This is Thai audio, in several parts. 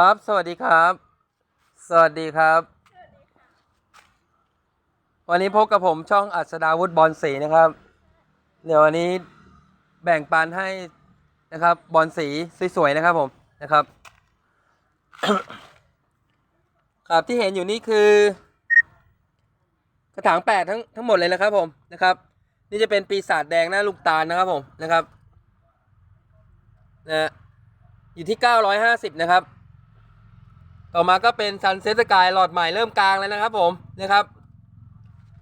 ครับ สวัสดีครับ สวัสดีครับ วันนี้พบกับผมช่องอัศดาวุฒิบอลสีนะครับ เดี๋ยววันนี้แบ่งปันให้นะครับบอลสีสวยๆนะครับผมนะครับ ครับที่เห็นอยู่นี่คือ กระถางแปดทั้งทั้งหมดเลยนะครับผมนะครับ นี่จะเป็นปีศาจแดงหน้าลูกตาลนะครับผมนะครับนะอยู่ที่ 950 นะครับ ต่อมาก็เป็นซันเซ็ตสกายหลอดใหม่เริ่มกลางแล้วนะครับ ผมนะครับ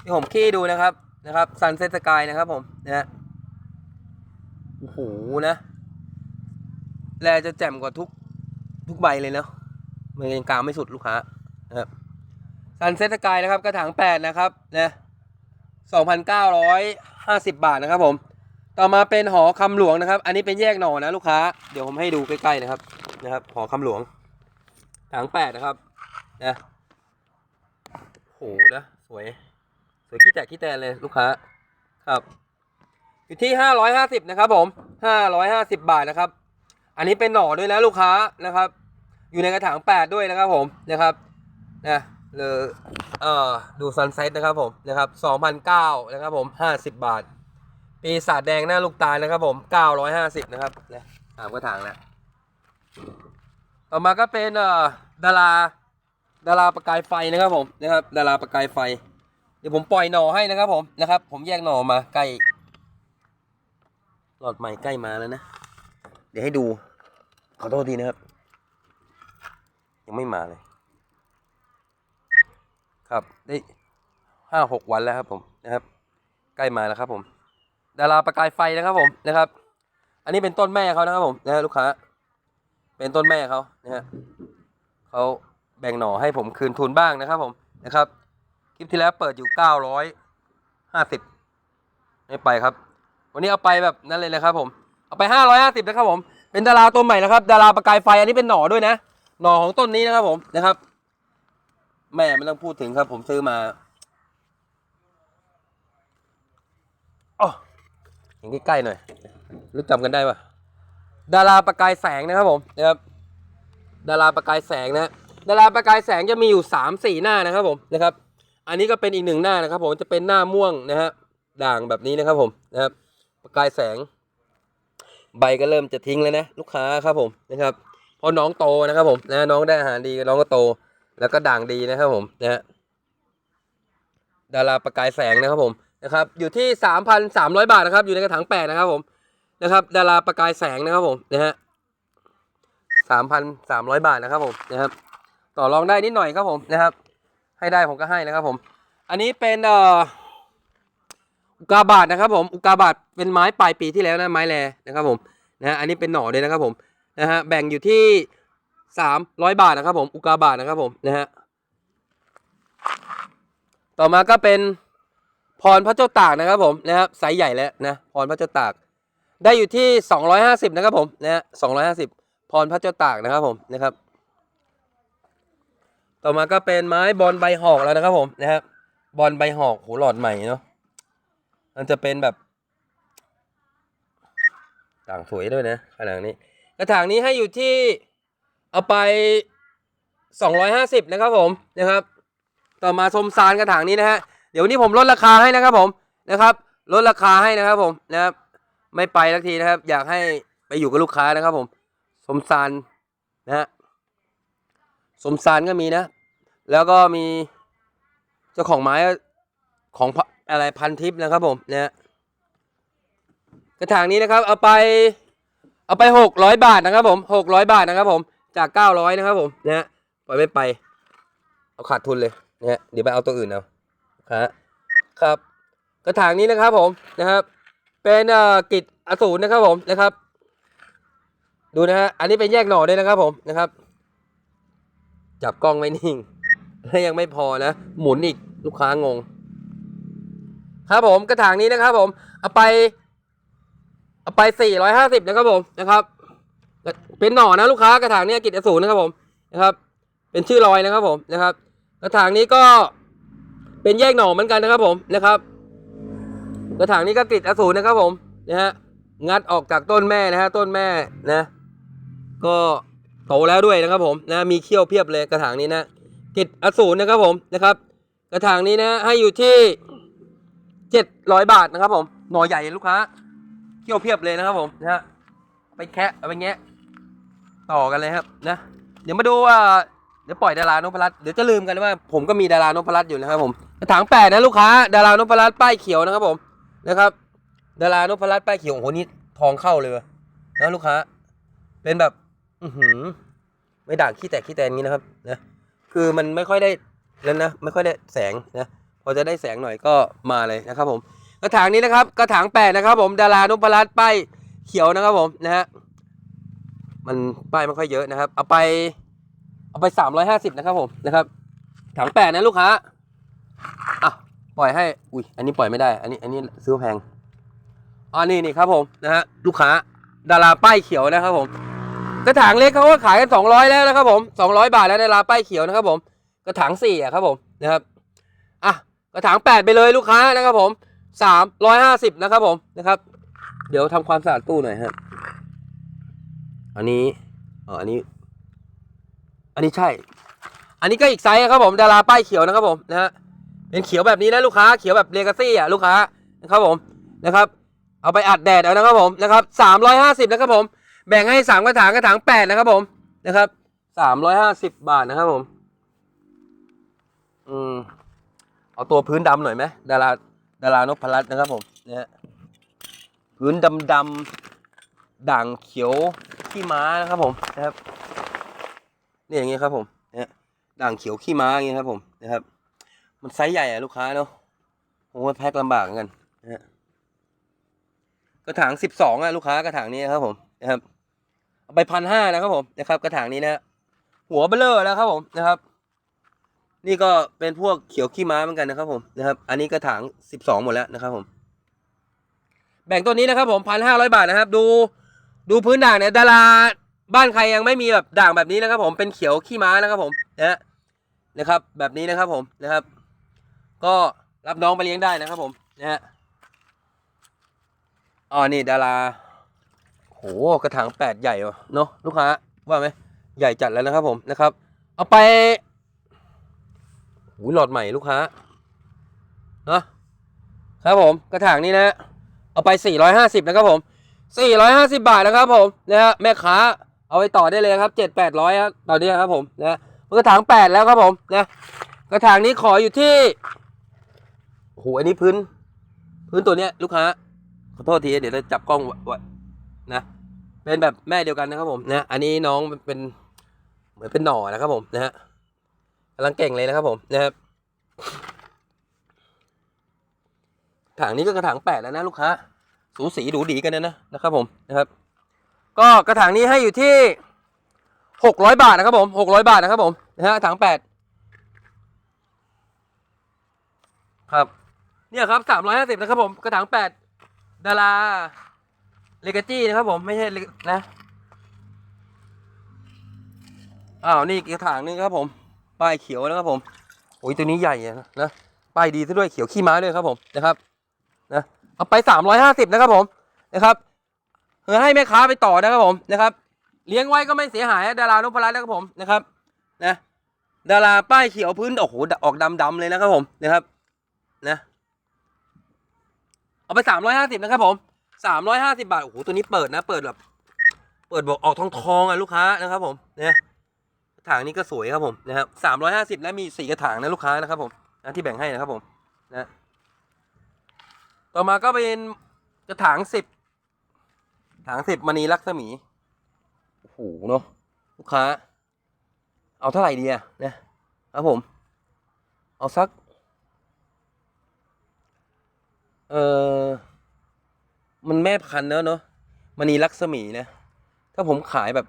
ที่ผมขี้ดูนะครับนะครับซันเซ็ตสกายนะครับ ผมนะฮะโอ้โหนะแลจะแจ่มกว่าทุกทุกใบเลยเนาะมันยังกลางไม่สุดลูกค้านะครับซันเซ็ตสกายนะครับกระถางแปดนะครับนะ2,950บาทนะครับ ผม ต่อมาเป็นหอคำหลวงนะครับ อันนี้เป็นแยกหน่อนะลูกค้า เดี๋ยวผมให้ดูใกล้ๆนะครับนะครับ หอคำหลวง ถังแปดนะครับนะโหนะสวย สวยขี้แตกขี้แตนเลยลูกค้า ครับ อยู่ที่ห้าร้อยห้าสิบนะครับ ผมห้าร้อยห้าสิบบาทนะครับ อันนี้เป็นหน่อด้วยนะลูกค้านะครับ อยู่ในกระถางแปดด้วยนะครับ ผมนะครับนะเลยเอ่อดูซันเซ็ตนะครับผมนะครับสองพันเก้านะครับผมห้าสิบบาท ปีศาจแดงหน้าลูกตาลนะครับผมเก้าร้อยห้าสิบนะครับนะสามกระถางแล้ว ต่อมาก็เป็นเอ่อดาราดาราประกายไฟนะครับผมนะครับดาราประกายไฟ เดี๋ยวผมปล่อยหน่อให้นะครับผมนะครับ ผมแยกหน่อมาใกล้หลอดใหม่ใกล้มาแล้วนะ เดี๋ยวให้ดู ขอโทษทีนะครับ ยังไม่มาเลย ครับได้ห้าหกวันแล้วครับผมนะครับ ใกล้มาแล้วครับผม ดาราประกายไฟนะครับผมนะครับ อันนี้เป็นต้นแม่เขานะครับผมนะฮะลูกค้า เป็นต้นแม่เขานะฮะเขาแบ่งหน่อให้ผมคืนทุนบ้างนะครับ ผมนะครับ คลิปที่แล้วเปิดอยู่เก้าร้อยห้าสิบไม่ไปครับ วันนี้เอาไปแบบนั้นเลยนะครับ ผม เอาไปห้าร้อยห้าสิบนะครับผม เป็นดาราตัวใหม่นะครับ ดาราประกายไฟอันนี้เป็นหน่อด้วยนะ หน่อของต้นนี้นะครับ ผมนะครับ แม่ไม่ต้องพูดถึงครับ ผมซื้อมาอ๋อเห็นใกล้ๆหน่อยรู้จำกันได้ปะ ดาราประกายแสงนะครับผมนะครับดาราประกายแสงนะดาราประกายแสงจะมีอยู่สามสี่หน้านะครับผมนะครับ อันนี้ก็เป็นอีกหนึ่งหน้านะครับ ผมจะเป็นหน้าม่วงนะฮะด่างแบบนี้นะครับผมนะครับ ประกายแสง ใบก็เริ่มจะทิ้งแล้วนะ ลูกค้าครับผมนะครับพราะน้องโตนะครับผมนะน้องได้อาหารดีน้องก็โต แล้วก็ด่างดีนะครับผมนะฮะดาราประกายแสงนะครับผมนะครับ อยู่ที่สามพันสามร้อยบาทนะครับ อยู่ในกระถางแปดนะครับผม นะครับดาราประกายแสงนะครับผมนะฮะสามพันสามร้อยบาทนะครับผมนะครับ ต่อรองได้นิดหน่อยครับผมนะครับ ให้ได้ผมก็ให้นะครับผม อันนี้เป็นเอ่ออุกาบาตนะครับผมอุกาบาตเป็นไม้ปลายปีที่แล้วนะไม้แลนะครับผมนะฮะอันนี้เป็นหน่อเลยนะครับผมนะฮะแบ่งอยู่ที่สามร้อยบาทนะครับผมอุกาบาตนะครับผมนะฮะต่อมาก็เป็นพรพระเจ้าตากนะครับผมนะครับไซส์ใหญ่แล้วนะพรพระเจ้าตาก ได้อยู่ที่ 250 นะครับผมนะฮะ250 พรพระเจ้าตากนะครับผมนะครับ ต่อมาก็เป็นไม้บอลใบหอกแล้วนะครับผมนะครับบอลใบหอกโหหลอดใหม่เนาะมันจะเป็นแบบต่างสวยด้วยนะขนาดนี้ กระถางนี้ให้อยู่ที่เอาไป 250 นะครับผมนะครับ ต่อมาสมซานกระถางนี้นะฮะเดี๋ยววันนี้ผมลดราคาให้นะครับผมนะครับลดราคาให้นะครับผมนะครับ ไม่ไปสักทีนะครับ อยากให้ไปอยู่กับลูกค้านะครับ ผม สมซานนะฮะสมซานก็มีนะ แล้วก็มีเจ้าของไม้ของอะไรพันทิปนะครับ ผมนะฮะกระถางนี้นะครับ เอาไป เอาไปหกร้อยบาทนะครับ ผมหกร้อยบาทนะครับ ผมจากเก้าร้อยนะครับ ผมนะฮะปล่อยไม่ไป เอาขาดทุนเลยนะฮะเดี๋ยวไปเอาตัวอื่นเอาครับครับ กระถางนี้นะครับผมนะครับ เป็นอ่อกิจอสูรนะครับผมนะครับ ดูนะฮะอันนี้เป็นแยกหน่อด้วยนะครับผมนะครับ จับกล้องไว้นิ่งและยังไม่พอนะ หมุนอีกลูกค้างง ครับผมกระถางนี้นะครับ ผมเอาไปเอาไปสี่ร้อยห้าสิบนะครับผมนะครับ เป็นหน่อนะลูกค้ากระถางนี้กิจอสูรนะครับผมนะครับ เป็นชื่อรอยนะครับผมนะครับ กระถางนี้ก็เป็นแยกหน่อเหมือนกันนะครับผมนะครับ ระถางนี้ก็กรีดอสูรนะครับผมนะฮะงัดออกจากต้นแม่นะฮะต้นแม่นะ ก็โตแล้วด้วยนะครับผมนะมีเขี้ยวเพียบเลยกระถางนี้นะกิจอสูรนะครับผมนะครับ กระถางนี้นะให้อยู่ที่เจ็ดร้อยบาทนะครับ ผมหน่อใหญ่ลูกค้าเขี้ยวเพียบเลยนะครับผมนะฮะไปแคะเอาไปแงะต่อกันเลยครับนะ เดี๋ยวมาดูว่าเดี๋ยวปล่อยดารานพรัตน์เดี๋ยวจะลืมกันว่า ผมก็มีดารานพรัตน์อยู่นะครับผมกระถางแปดนะลูกค้า ดารานพรัตน์ป้ายเขียวนะครับผม นะครับ ดารานพรัตน์ป้ายเขียวโอ้โหนี่ทองเข้าเลยว่ะนะลูกค้า เป็นแบบ อือหือ ไม่ด่างขี้แตกขี้แตนงี้นะครับนะคือมันไม่ค่อยได้แล้วนะไม่ค่อยได้แสงนะพอจะได้แสงหน่อยก็มาเลยนะครับ ผมกระถางนี้นะครับกระถางแปดนะครับ ผมดารานพรัตน์ป้ายเขียวนะครับผมนะฮะมันป้ายไม่ค่อยเยอะนะครับ เอาไป เอาไปสามร้อยห้าสิบนะครับผมนะครับถังแปดนะลูกค้าอะ ปล่อยให้ อุ้ย อันนี้ปล่อยไม่ได้ อันนี้ อันนี้ซื้อแพงอ๋อนี่นี่ครับผมนะฮะลูกค้าดาราป้ายเขียวนะครับผมกระถางเล็กเขาก็ขายกันสองร้อยแล้วนะครับผมสองร้อยบาทแล้วดาราป้ายเขียวนะครับผมกระถางสี่อะครับผมนะครับอะกระถางแปดไปเลยลูกค้านะครับผมสามร้อยห้าสิบนะครับผมนะครับ เดี๋ยวทำความสะอาดตู้หน่อยฮะอันนี้อ๋ออันนี้ อันนี้ใช่ อันนี้ก็อีกไซส์ครับผมดาราป้ายเขียวนะครับผมนะฮะ เป็นเขียวแบบนี้นะลูกค้าเขียวแบบเลกาซี่อะลูกค้านะครับผมนะครับ เอาไปอัดแดดเอานะครับผมนะครับสามร้อยห้าสิบนะครับผม แบ่งให้สามกระถางกระถางแปดนะครับผมนะครับสามร้อยห้าสิบบาทนะครับผม อืมเอาตัวพื้นดำหน่อยไหมดาราดารานกพรัตน์นะครับผมนะฮะพื้นดำดำด่างเขียวขี้ม้านะครับผมนะครับนี่อย่างเงี้ยครับผมเนี่ยด่างเขียวขี้ม้าอย่างเงี้ยครับผมนะครับ มันไซส์ใหญ่อะลูกค้าเนาะโอ้แพ็คลำบากเหมือนกันนะฮะกระถางสิบสองอะลูกค้ากระถางนี้ครับผมนะครับเอาไปพันห้านะครับผมนะครับ กระถางนี้นะฮะหัวเบลเลอร์แล้วครับผมนะครับ นี่ก็เป็นพวกเขียวขี้ม้าเหมือนกันนะครับ ผมนะครับ อันนี้กระถางสิบสองหมดแล้วนะครับ ผม แบ่งตัวนี้นะครับ ผมพันห้าร้อยบาทนะครับ ดูดูพื้นด่างเนี่ยดาราบ้านใครยังไม่มีแบบด่างแบบนี้นะครับ ผมเป็นเขียวขี้ม้านะครับ ผมนะฮะนะครับ แบบนี้นะครับ ผมนะครับ ก็รับน้องไปเลี้ยงได้นะครับผมนะฮะอ๋อนี่ดาราโหกระถางแปดใหญ่เนาะลูกค้าว่าไหมใหญ่จัดแล้วนะครับผมนะครับ เอาไปหูหลอดใหม่ลูกค้าเนาะครับผมกระถางนี้นะเอาไป 450 นะครับผม 450 บาทนะครับผมนะฮะแม่ค้าเอาไปต่อได้เลยครับ 7 800ครับต่อเนี้ครับผมนะกระถาง 8 แล้วครับผมนะกระถางนี้ขออยู่ที่ โหอันนี้พื้น พื้นตัวเนี้ยลูกค้าขอโทษทีเดี๋ยวจะจับกล้องไว้นะ เป็นแบบแม่เดียวกันนะครับผมนะอันนี้น้องเป็นเหมือนเป็นหน่อนะครับผมนะฮะกำลังเก่งเลยนะครับผมนะครับถางนี้ก็กระถางแปดแล้วนะลูกค้า สูสีดูดีกันนะนะนะครับ ผมนะครับ ก็กระถางนี้ให้อยู่ที่หกร้อยบาทนะครับผมหกร้อยบาทนะครับผมนะฮะถังแปดครับ เนี่ยครับสามร้อยห้าสิบนะครับผมกระถางแปดดาราเลกาจี้นะครับผมไม่ใช่นะอ้าวนี่กระถางนึงครับผมป้ายเขียวนะครับผมโอ้ยตัวนี้ใหญ่อะนะป้ายดีซะด้วยเขียวขี้ม้าด้วยครับผมนะครับนะเอาไปสามร้อยห้าสิบนะครับผมนะครับเพื่อให้แม่ค้าไปต่อนะครับผมนะครับ เลี้ยงไว้ก็ไม่เสียหายดารานพรัตน์นะครับผมนะครับนะดาราป้ายเขียวพื้นโอ้โหออกดำดำๆเลยนะครับผมนะครับนะ เอาไปสามร้อยห้าสิบนะครับผมสามร้อยห้าสิบาท โอ้โห ตัวนี้เปิดนะ เปิดแบบ เปิดบอกออกทองทองอะลูกค้านะครับผม เนี่ยถางนี้ก็สวยครับผมนะครับสามร้อยห้าสิบและมีสี่กระถางนะลูกค้านะครับผมนะที่แบ่งให้นะครับผมนะต่อมาก็เป็นกระถางสิบถางสิบมณีลักษมี โอ้โหเนาะลูกค้า เอาเท่าไหร่ดีอะนะครับผม เอาสัก เออมันแม่พันธุ์แล้วเนาะมณีลักษมีนะ ถ้าผมขายแบบ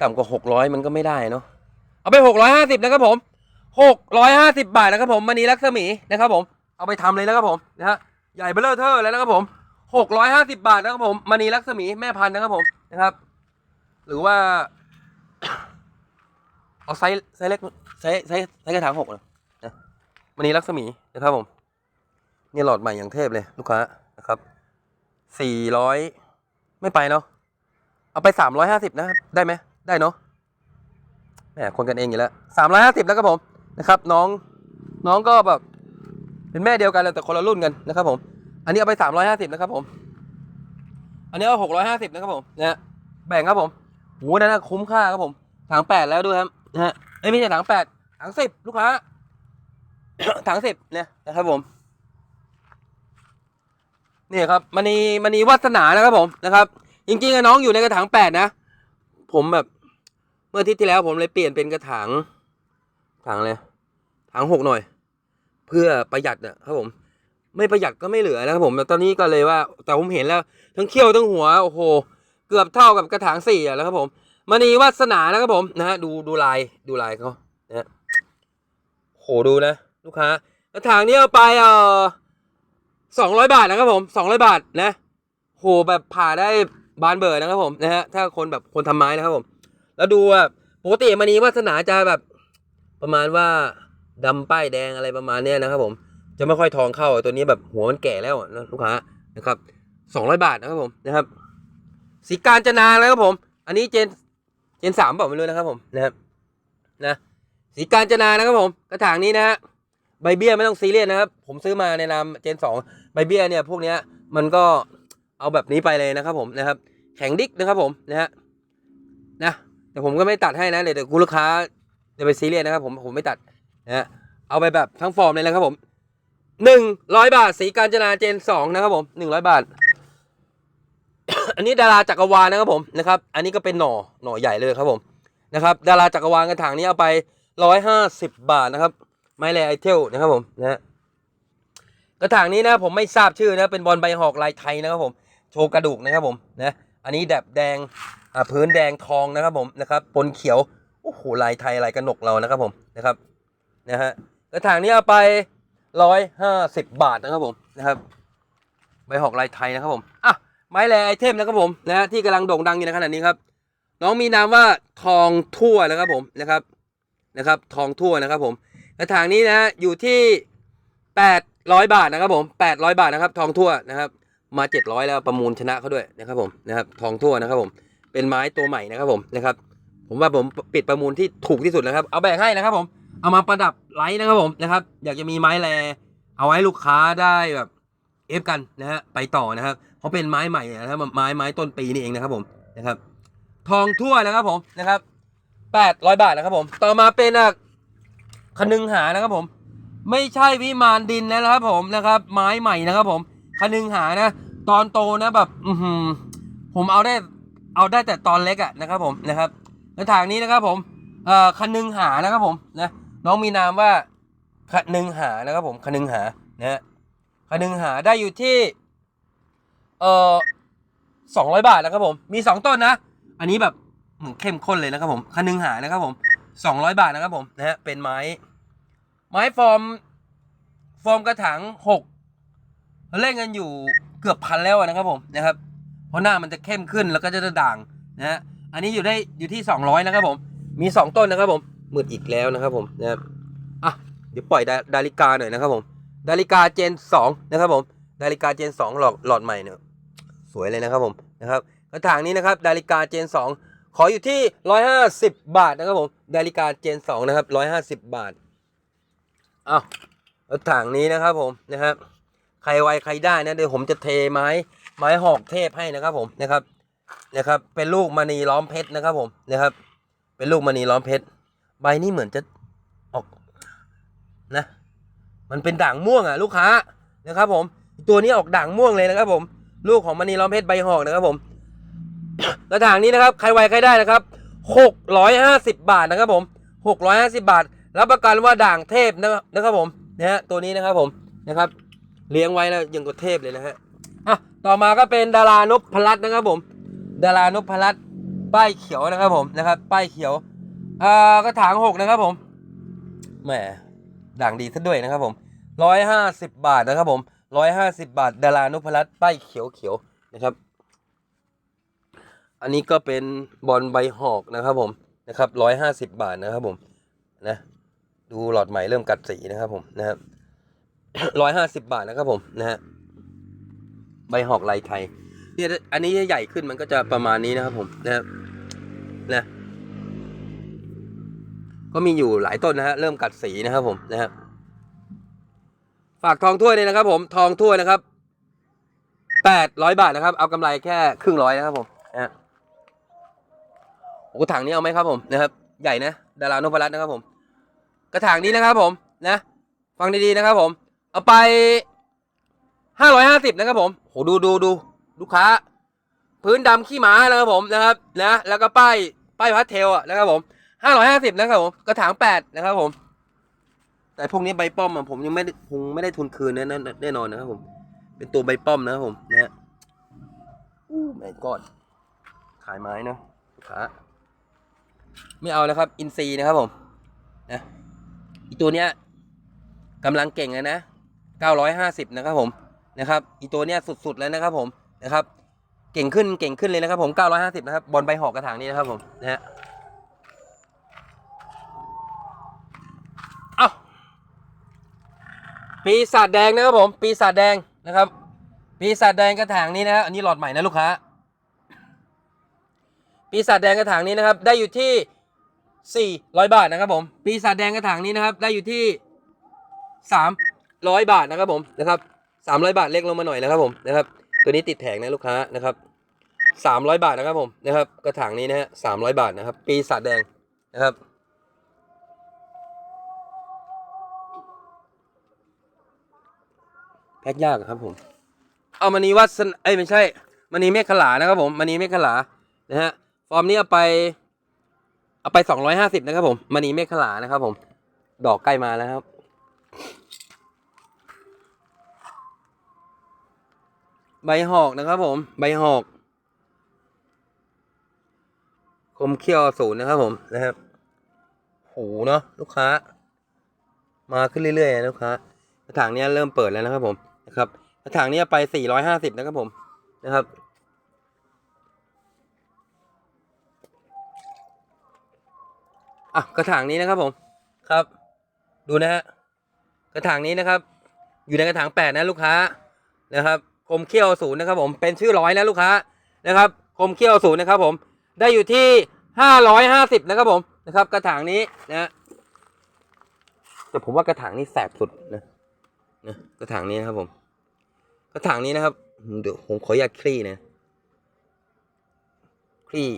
ต่ำกว่าหกร้อยมันก็ไม่ได้เนาะเอาไปหกร้อยห้าสิบนะครับผมหกร้อยห้าสิบบาทนะครับผมมณีลักษมีนะครับผมเอาไปทำเลยนะครับผมนะฮะใหญ่เบลเลอร์เทอร์แล้วนะครับผมหกร้อยห้าสิบาทนะครับผมมณีลักษมีแม่พันธุ์นะครับผมนะครับ หรือว่าเอาไซส์ไซส์เล็กไซส์ไซส์ไซส์กระถางหกนะนะมณีลักษมีนะครับผม เนี่ยหลอดใหม่อย่างเทพเลยลูกค้านะครับสี่ร้อยไม่ไปเนาะเอาไปสามร้อยห้าสิบนะครับได้ไหมได้เนาะแหมคนกันเองอยู่แล้วสามร้อยห้าสิบแล้วครับผมนะครับ น้องน้องก็แบบเป็นแม่เดียวกันเลยแต่คนละรุ่นกันนะครับผม อันนี้เอาไปสามร้อยห้าสิบนะครับผม อันนี้เอาหกร้อยห้าสิบนะครับผมนะฮะแบ่งครับผมโหนั่นนะคุ้มค่าครับผมถังแปดแล้วด้วยครับนะฮะไม่ใช่ถังแปดถังสิบลูกค้าถังสิบเนี่ยนะครับผม นี่ครับมณีมณีวัฒนานะครับผมนะครับ จริงๆอะน้องอยู่ในกระถางแปดนะ ผมแบบ เมื่ออาทิตย์ที่แล้วผมเลยเปลี่ยนเป็นกระถางถังเลยถังหกหน่อย เพื่อประหยัดนะครับผม ไม่ประหยัดก็ไม่เหลือนะครับผมแต่ตอนนี้ก็เลยว่า แต่ผมเห็นแล้ว ทั้งเขี้ยวทั้งหัวโอ้โหเกือบเท่ากับกระถางสี่แล้วครับผมมณีวัฒนานะครับผมนะฮะดูดูลายดูลายเขานะโหดูนะ ลูกค้ากระถางนี้เอาไปเอ่อ สองร้อยบาทนะครับผมสองร้อยบาทนะโหแบบผ่าได้บานเบอร์นะครับผมนะฮะถ้าคนแบบคนทำไม้นะครับผม แล้วดูอะปกติมณีวัฒนาจะแบบประมาณว่าดำป้ายแดงอะไรประมาณเนี้ยนะครับผมจะไม่ค่อยทองเข้าตัวนี้แบบหัวมันแก่แล้วนะลูกค้านะครับสองร้อยบาทนะครับผมนะครับสีการจนาแล้วครับผม อันนี้เจนเจนสามบอกไม่รู้นะครับผมนะครับนะสีการจนานะครับผม กระถางนี้นะฮะใบเบี้ยไม่ต้องซีเรียสนะครับ ผมซื้อมาในนามเจนสอง ใบเบี้ยเนี่ยพวกเนี้ยมันก็เอาแบบนี้ไปเลยนะครับผมนะครับ แข็งดิกนะครับผมนะฮะนะแต่ผมก็ไม่ตัดให้นะเดี๋ยวคุณลูกค้าจะไปซีเรียสนะครับผมผมไม่ตัดนะฮะเอาไปแบบทั้งฟอร์มเลยนะครับผมหนึ่งร้อยบาท สีการจนาเจนสองนะครับผมหนึ่งร้อยบาท อันนี้ดาราจักรวาลนะครับผมนะครับ อันนี้ก็เป็นหน่อหน่อใหญ่เลยครับผมนะครับดาราจักรวาลกระถางนี้เอาไปร้อยห้าสิบบาทนะครับ ไม้แลไอเทลนะครับผมนะฮะ กระถางนี้นะผมไม่ทราบชื่อนะเป็นบอลใบหอกลายไทยนะครับผมโชว์กระดูกนะครับผมนะอันนี้แดบแดงพื้นแดงทองนะครับผมนะครับปนเขียวโอ้โหลายไทยลายกระหนกเรานะครับผมนะครับนะฮะกระถางนี้เอาไปร้อยห้าสิบบาทนะครับผมนะครับใบหอกลายไทยนะครับผมอะไม้แลไอเทมนะครับผมนะฮะที่กำลังโด่งดังอยู่ในขณะนี้ครับ น้องมีนามว่าทองทั่วนะครับผมนะครับนะครับ ทองทั่วนะครับผมกระถางนี้นะอยู่ที่แปด ร้อยบาทนะครับผมแปดร้อยบาทนะครับ ทองทั่วนะครับ มาเจ็ดร้อยแล้วประมูลชนะเขาด้วยนะครับผมนะครับ ทองทั่วนะครับผม เป็นไม้ตัวใหม่นะครับผมนะครับ ผมว่าผมปิดประมูลที่ถูกที่สุดแล้วครับ เอาแบ่งให้นะครับ ผม เอามาประดับไลท์นะครับผมนะครับ อยากจะมีไม้แลเอาไว้ลูกค้าได้แบบเอฟกันนะฮะไปต่อนะครับเพราะเป็นไม้ใหม่นะครับไม้ไม้ต้นปีนี่เองนะครับผมนะครับ ทองทั่วนะครับผมนะครับแปดร้อยบาทนะครับผม ต่อมาเป็นคนึงหานะครับผม ไม่ใช่วิมานดินนะครับผมนะครับ ไม้ใหม่นะครับผมคนึงหานะ ตอนโตนะแบบอืผมเอาได้เอาได้แต่ตอนเล็กอะนะครับผมนะครับกระถางนี้นะครับผมเอ่อคนึงหานะครับผมนะน้องมีนามว่าคนึงหานะครับผมคนึงหานะฮะคนึงหาได้อยู่ที่เอ่อสองร้อยบาทนะครับผมมีสองต้นนะ อันนี้แบบเข้มข้นเลยนะครับผมคนึงหานะครับผมสองร้อยบาทนะครับผมนะฮะเป็นไม้ ไม้ฟอร์มฟอร์มกระถางหกเล่นกันอยู่เกือบพันแล้วนะครับผมนะครับเพราะหน้ามันจะเข้มขึ้นแล้วก็จะด่างนะฮะอันนี้อยู่ได้อยู่ที่ 200 นะครับผม มี 2 ต้นนะครับผมมืดอีกแล้วนะครับผมนะครับอะเดี๋ยวปล่อยดาดาริกาหน่อยนะครับผมดาริกาเจน 2 นะครับผมดาริกาเจน 2 หลอดหลอดใหม่เนี่ยสวยเลยนะครับผมนะครับกระถางนี้นะครับดาริกาเจน 2 ขออยู่ที่ 150 บาทนะครับผมดาริกาเจน 2 นะครับ 150 บาท เอ้าวกระถางนี้นะครับผมนะครับใครไวใครได้นะเดี๋ยวผมจะเทไม้ไม้หอกเทพให้นะครับผมนะครับนะครับ เป็นลูกมณีล้อมเพชรนะครับผมนะครับ เป็นลูกมณีล้อมเพชรใบนี้เหมือนจะออกนะ มันเป็นด่างม่วงอะ ลูกค้านะครับ ผม ตัวนี้ออกด่างม่วงเลยนะครับ ผม ลูกของมณีล้อมเพชรใบหอกนะครับผมกระถางนี้นะครับ ใครไวใครได้นะครับหกร้อยห้าสิบบาทนะครับผมหกร้อยห้าสิบาท รับประกันว่าด่างเทพนะครับนะครับผมนะฮะตัวนี้นะครับผมนะครับ เลี้ยงไว้แล้วยังกับเทพเลยนะฮะอะต่อมาก็เป็นดารานพพลัดนะครับผม ดารานพพลัดป้ายเขียวนะครับผมนะครับ ป้ายเขียวอ่ากระถางหกนะครับผมแหมด่างดีซะด้วยนะครับผมร้อยห้าสิบบาทนะครับผมร้อยห้าสิบบาท ดารานพลัดป้ายเขียวเขียวนะครับ อันนี้ก็เป็นบอลใบหอกนะครับผมนะครับร้อยห้าสิบบาทนะครับผมนะ ดูหลอดใหม่เริ่มกัดสีนะครับผมนะครับร้อยห้าสิบบาทนะครับผมนะฮะใบหอกลายไทยเนี่ยอันนี้ใหญ่ขึ้นมันก็จะประมาณนี้นะครับผมนะครับนะก็มีอยู่หลายต้นนะฮะเริ่มกัดสีนะครับผมนะครับฝากทองถ้วยเลยนะครับ ผมทองถ้วยนะครับแปดร้อยบาทนะครับ เอากำไรแค่ครึ่งร้อยนะครับผมนะฮะโอ้ถังนี้เอาไหมครับผมนะครับ ใหญ่นะดารานพรัตน์นะครับผม กระถางนี้นะครับผมนะ ฟังดีๆนะครับผม เอาไปห้าร้อยห้าสิบนะครับผมโหดูดูดูลูกค้า พื้นดำขี้หมานะครับผมนะครับนะ แล้วก็ป้ายป้ายพัดเทลอะนะครับผมห้าร้อยห้าสิบนะครับผมกระถางแปดนะครับผม แต่พวกนี้ใบป้อมอะผมยังไม่ได้คงไม่ได้ทุนคืนแน่แน่นอนนะครับผม เป็นตัวใบป้อมนะครับผมนะฮะอู้แม่กอดขายไม้นะลูกค้า ไม่เอาแล้วครับ อินซีนะครับผมนะ อีตัวเนี้ยกำลังเก่งเลยนะ950 นะครับผมนะครับอีตัวเนี้ยสุดๆแล้วนะครับผมนะครับเก่งขึ้นเก่งขึ้นเลยนะครับผม 950 นะครับ บอลใบหอกกระถางนี้นะครับผมนะฮะเอ้าปีศาจแดงนะครับผม ปีศาจแดงนะครับ ปีศาจแดงกระถางนี้นะฮะอันนี้หลอดใหม่นะลูกค้าปีศาจแดงกระถางนี้นะครับ ได้อยู่ที่ 400 บาทนะครับผมปีศาจแดงกระถางนี้นะครับได้อยู่ที่ 300 บาทนะครับผมนะครับ300 บาทเล็กลงมาหน่อยนะครับผมนะครับตัวนี้ติดแถงนะลูกค้านะครับ300 บาทนะครับผมนะครับกระถางนี้นะฮะ300 บาทนะครับ ปีศาจแดงนะครับแพ็คยากครับผม เอามณีวัดสนเอ้ยไม่ใช่มณีเมฆขลานะครับผมมณีเมฆขลานะฮะฟอร์มนี้เอาไป เอาไปสองร้อยห้าสิบนะครับผมมณีเมฆขลานะครับผม ดอกใกล้มาแล้วครับ ใบหอกนะครับผม ใบหอก คมเขี้ยวศูนย์นะครับผมนะครับโหเนาะลูกค้า มาขึ้นเรื่อยๆนะลูกค้ากระถางเนี้ยเริ่มเปิดแล้วนะครับผมนะครับกระถางเนี้ยไป450นะครับผมนะครับ อะกระถางนี้นะครับผมครับ ดูนะฮะกระถางนี้นะครับ อยู่ในกระถางแปดนะลูกค้านะครับคมเขี้ยวศูนย์นะครับผมเป็นชื่อร้อยนะลูกค้านะครับคมเขี้ยวศูนย์นะครับผมได้อยู่ที่550นะครับผมนะครับกระถางนี้นะฮะแต่ผมว่ากระถางนี้แสบสุดนะนะกระถางนี้นะครับผม กระถางนี้นะครับเดี๋ยวผมขออนุญาตคลี่นะคลี่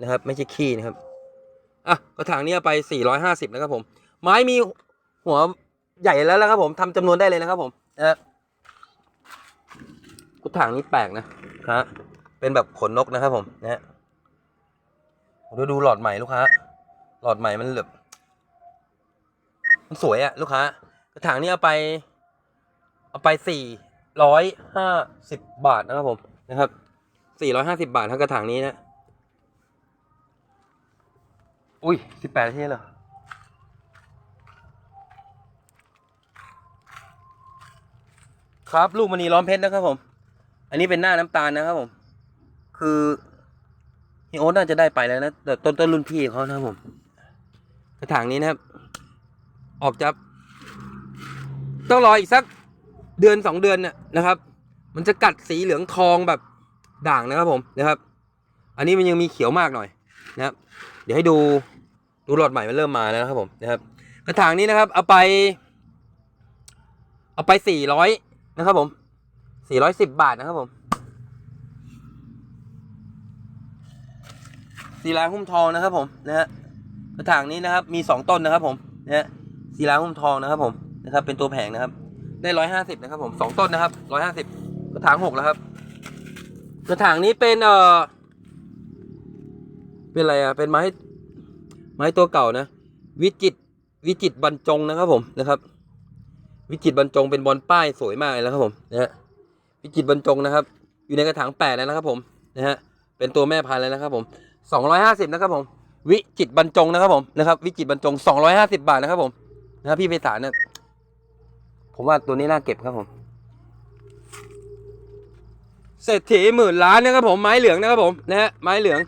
นะครับ ไม่ใช่ขี้นะครับ อะกระถางนี้เอาไป 450นะครับผม ไม้มีหัวใหญ่แล้วนะครับผมทำจำนวนได้เลยนะครับผมนะกระถางนี้แปลกนะฮะเป็นแบบขนนกนะครับผมนะฮะดูดูหลอดใหม่ลูกค้า หลอดใหม่มันแบบมันสวยอะลูกค้า กระถางนี้เอาไป เอาไปสี่ร้อยห้าสิบบาทนะครับผมนะครับสี่ร้อยห้าสิบาททั้งกระถางนี้นะ อุ้ยสิบแปดที่เหรอครับลูกมณีล้อมเพชรนะครับผม อันนี้เป็นหน้าน้ำตาลนะครับผม คือฮียโอตน่าจะได้ไปแล้วนะแต่ต้นต้นรุ่นพี่เขานะครับผม กระถางนี้นะครับ ออกจะต้องรออีกสักเดือนสองเดือนน่ะนะครับ มันจะกัดสีเหลืองทองแบบด่างนะครับผมนะครับ อันนี้มันยังมีเขียวมากหน่อยนะครับ เดี๋ยวให้ดู ดูหลอดใหม่มันเริ่มมาแล้วนะครับผมนะครับกระถางนี้นะครับ เอาไป เอาไปสี่ร้อยนะครับผมสี่ร้อยสิบบาทนะครับผมศิลาหุ้มทองนะครับผมนะฮะกระถางนี้นะครับ มีสองต้นนะครับผมนะฮะศิลาหุ้มทองนะครับผมนะครับ เป็นตัวแผงนะครับ ได้ร้อยห้าสิบนะครับผมสองต้นนะครับร้อยห้าสิบกระถางหกแล้วครับ กระถางนี้เป็นเอ่อเป็นอะไรอะเป็นไม้ ไม้ตัวเก่านะ วิจิตวิจิตบรรจงนะครับผมนะครับ วิจิตบรรจงเป็นบอลป้ายสวยมากเลยนะครับผมนะฮะวิจิตบรรจงนะครับ อยู่ในกระถางแปดแล้วนะครับผมนะฮะเป็นตัวแม่พันธุ์แล้วนะครับผมสองร้อยห้าสิบนะครับผม วิจิตบรรจงนะครับผมนะครับ วิจิตบรรจงสองร้อยห้าสิบาทนะครับผมนะพี่ไพศาลเนี่ยผมว่าตัวนี้น่าเก็บครับผมเศรษฐีหมื่นล้านนะครับผมไม้เหลืองนะครับผมนะฮะไม้เหลือง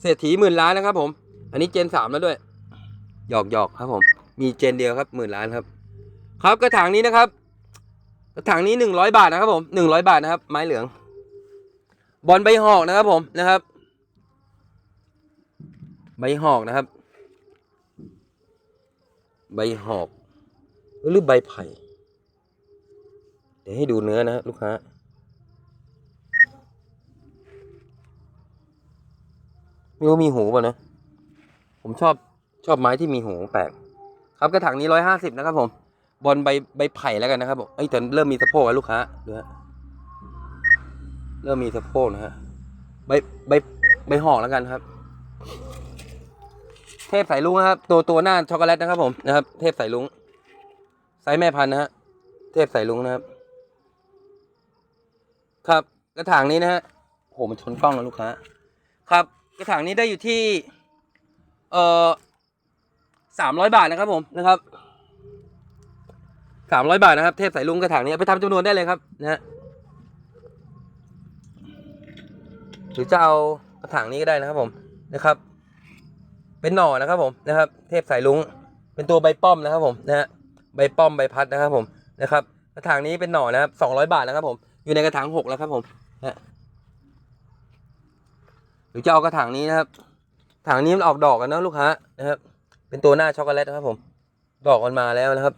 เศรษฐีหมื่นล้านนะครับผม อันนี้เจนสามแล้วด้วย หยอกหยอกครับผม มีเจนเดียวครับหมื่นล้านครับ ครับกระถางนี้นะครับ กระถางนี้หนึ่งร้อยบาทนะครับผมหนึ่งร้อยบาทนะครับ ไม้เหลือง บอลใบหอกนะครับผมนะครับ ใบหอกนะครับ ใบหอก หรือใบไผ่ เดี๋ยวให้ดูเนื้อนะลูกค้าไม่รู้มีหูป่ะนะ ผมชอบชอบไม้ที่มีหูแปลกครับกระถางนี้ร้อยห้าสิบนะครับผมบอลใบใบไผ่แล้วกันนะครับผมเอ้ยแต่เริ่มมีสะโพกแล้วลูกค้าดูฮะเริ่มมีสะโพกนะฮะใบใบใบหอกแล้วกันครับ เทพสายลุงนะครับ ตัวตัวหน้าช็อกโกแลตนะครับ ผมนะครับ เทพสายลุงไซส์แม่พันธุ์นะฮะเทพสายลุงนะครับ ครับกระถางนี้นะฮะโหมันชนกล้องแล้วลูกค้าครับ กระถางนี้ได้อยู่ที่ เอ่อสามร้อยบาทนะครับผมนะครับสามร้อยบาทนะครับ เทพสายลุงกระถางนี้ไปทำจำนวนได้เลยครับนะฮะหรือจะเอากระถางนี้ก็ได้นะครับผมนะครับ เป็นหน่อนะครับผมนะครับ เทพสายลุงเป็นตัวใบป้อมนะครับผมนะฮะใบป้อมใบพัดนะครับผมนะครับ กระถางนี้เป็นหน่อนะครับสองร้อยบาทนะครับผมอยู่ในกระถางหกแล้วครับผมนะฮะหรือจะเอากระถางนี้นะครับ ถังนี้มันออกดอกกันนะลูกค้านะครับ เป็นตัวหน้าช็อกโกแลตนะครับผม ดอกมันมาแล้วนะครับ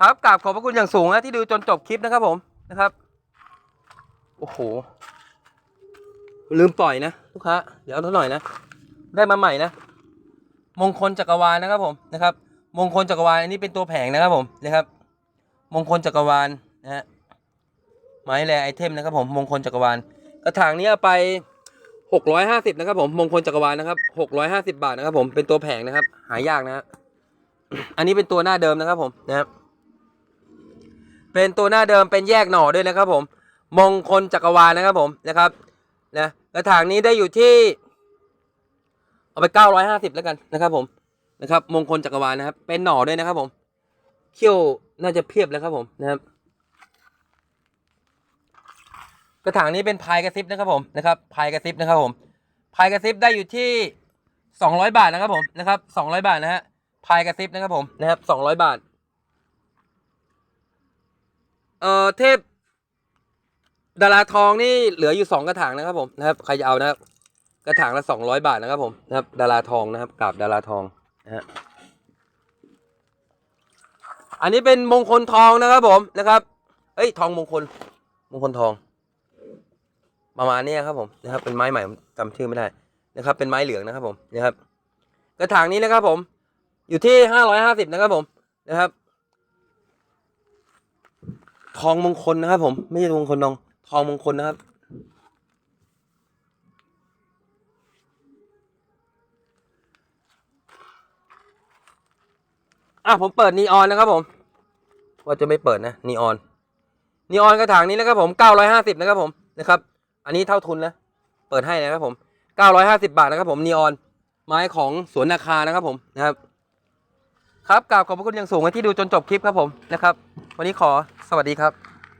ครับกราบขอบพระคุณอย่างสูงนะที่ดูจนจบคลิปนะครับผมนะครับ โอ้โห ลืมปล่อยนะลูกค้า เดี๋ยวเอาหน่อยนะ ได้มาใหม่นะ มงคลจักรวาลนะครับผมนะครับ มงคลจักรวาลอันนี้เป็นตัวแผงนะครับผมนะครับ มงคลจักรวาลนะฮะไม้แรไอเทมนะครับผมมงคลจักรวาลกระถางนี้เอาไปหกร้อยห้าสิบนะครับผมมงคลจักรวาลนะครับหกร้อยห้าสิบาทนะครับผมเป็นตัวแผงนะครับ หายากนะฮะอันนี้เป็นตัวหน้าเดิมนะครับผมนะครับเป็นตัวหน้าเดิมเป็นแยกหน่อด้วยนะครับผม มงคลจักรวาลนะครับผมนะครับนะกระถางนี้ได้อยู่ที่ เอาไปเก้าร้อยห้าสิบแล้วกันนะครับผมนะครับ มงคลจักรวาลนะครับ เป็นหน่อด้วยนะครับผมเขี้ยว น่าจะเพียบแล้วครับผมนะครับ กระถางนี้เป็นพายกระซิบนะครับผมนะครับพายกระซิบนะครับผมพายกระซิบได้อยู่ที่สองร้อยบาทนะครับผมนะครับสองร้อยบาทนะฮะพายกระซิบนะครับผมนะครับสองร้อยบาท เอ่อเทพดาราทองนี่เหลืออยู่สองกระถางนะครับผมนะครับใครจะเอานะครับกระถางละสองร้อยบาทนะครับผมนะครับดาราทองนะครับกราบดาราทองนะฮะ อันนี้เป็นมงคลทองนะครับผมนะครับเอ้ยทองมงคล มงคลทอง ประมาณนี้ครับผมนะครับ เป็นไม้ใหม่จำชื่อไม่ได้นะครับ เป็นไม้เหลืองนะครับผมนะครับ กระถางนี้นะครับผม อยู่ที่ห้าร้อยห้าสิบนะครับผมนะครับ ทองมงคลนะครับผม ไม่ใช่มงคลทอง ทองมงคลนะครับ อะผมเปิดนีออนนะครับผม ว่าจะไม่เปิดนะนีออนนีออนกระถางนี้นะครับผมเก้าร้อยห้าสิบนะครับผมนะครับ อันนี้เท่าทุนนะเปิดให้นะครับผมเก้าร้อยห้าสิบาทนะครับผมนีออนไม้ของสวนนาคานะครับผมนะครับ ครับกราบขอบพระคุณอย่างสูงที่ดูจนจบคลิปครับผมนะครับ วันนี้ขอสวัสดีครับ